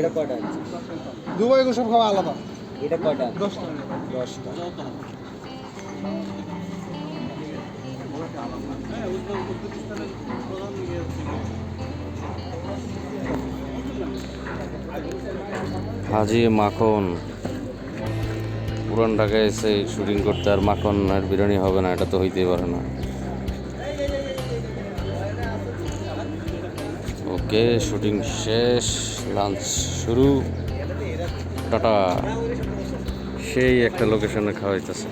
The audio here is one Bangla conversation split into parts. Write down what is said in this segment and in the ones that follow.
এটা কয়টা আছে? দুবাই সব খাওয়া আলাদা। এটা কয়টা? দশটা। দশটা। হাজি মাখন। পুরান ঢাকায় এসে শুটিং করতে আর মাখন আর বিরিয়ানি হবে না এটা তো হইতেই পারে না। ওকে শুটিং শেষ লাঞ্চ শুরু। টাটা। সেই একটা লোকেশনে খাওয়াইতেছে।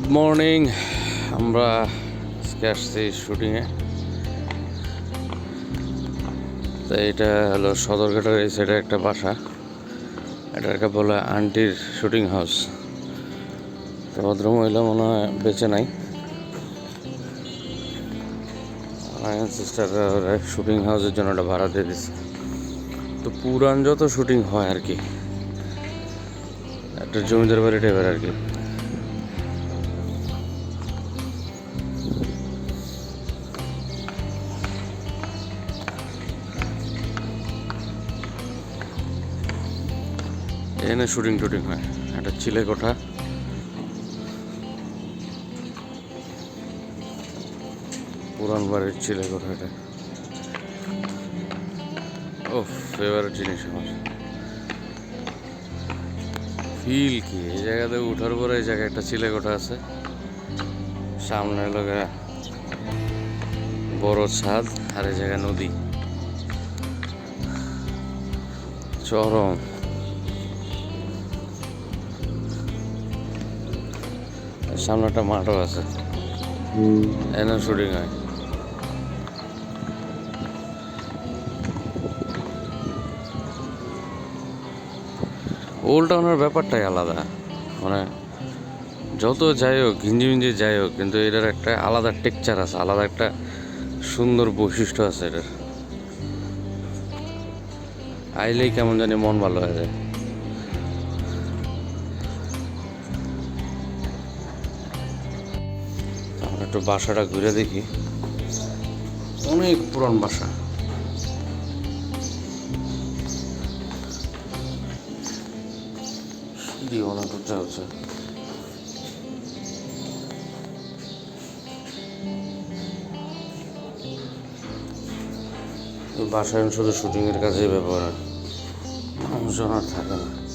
গুড মর্নিং আমরা আজকে আসছি শুটিংয়ে তো এটা হলো সদরঘাটের এই সাইডে একটা বাসা। এটাকে বলে আন্টির শুটিং হাউস। তো ভদ্রমহিলা মনে হয় বেঁচে নাই। সিস্টার শুটিং হাউসের জন্য একটা ভাড়া দিয়ে দিচ্ছে তো পুরান যত শুটিং হয় আর কি, একটা জমিদার বাড়ি টাইপের আর কি। এখানে শুটিং টুটিং হয়। একটা চিলে কোঠা। পুরান বাড়ির চিলে কোঠা এটা। ও ফেভারিট জিনিস আমার। ফিল কি? এই জায়গাতে উঠার পরে এই জায়গায় একটা চিলে কোঠা আছে। সামনে লোকে বড় ছাদ আর এই জায়গায় নদী। চরম। সামনে একটা মাঠও আছে। এনে শুটিং হয়। ওল্ড টাউনের ব্যাপারটাই আলাদা। মানে যত যাই হোক ঘিঞ্জি মিঞ্জি যাই হোক কিন্তু এটার একটা আলাদা টেকচার আছে আলাদা একটা সুন্দর বৈশিষ্ট্য আছে এটার। আইলেই কেমন জানি মন ভালো হয়ে যায়। একটু বাসাটা ঘুরে দেখি। অনেক পুরান বাসা। হচ্ছে বাসায় শুধু শুটিংয়ের কাজেই ব্যবহার মানুষজন আর থাকে না।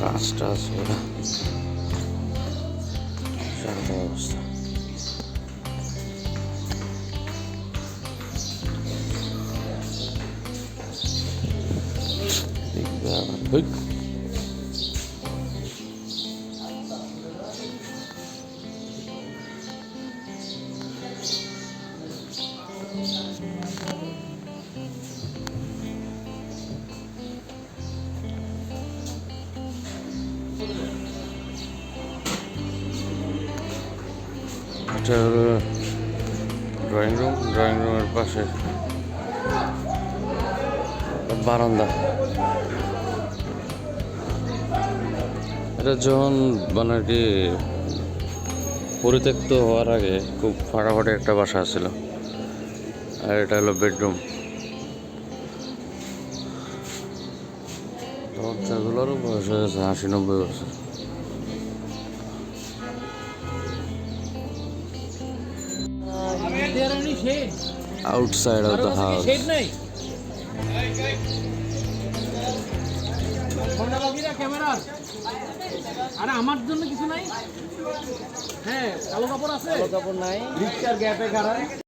গাছ টাছ ওরা শান্ত অবস্থা দেখবে আবার এটা হলো ড্রয়িং রুম ড্রয়িং রুমের পাশে বারান্দা। এটা যখন মানে কি পরিত্যক্ত হওয়ার আগে খুব ফাটাফাটি একটা বাসা ছিল। আর এটা হলো বেডরুম দরজাগুলোরও বয়স হয়ে গেছে, আশি নব্বই বছর। Outside of the house. আরে আমার জন্য কিছু নাই হ্যাঁ কালো কাপড় আছে কাপড় নাই রিক্সার গ্যাপে খারাপ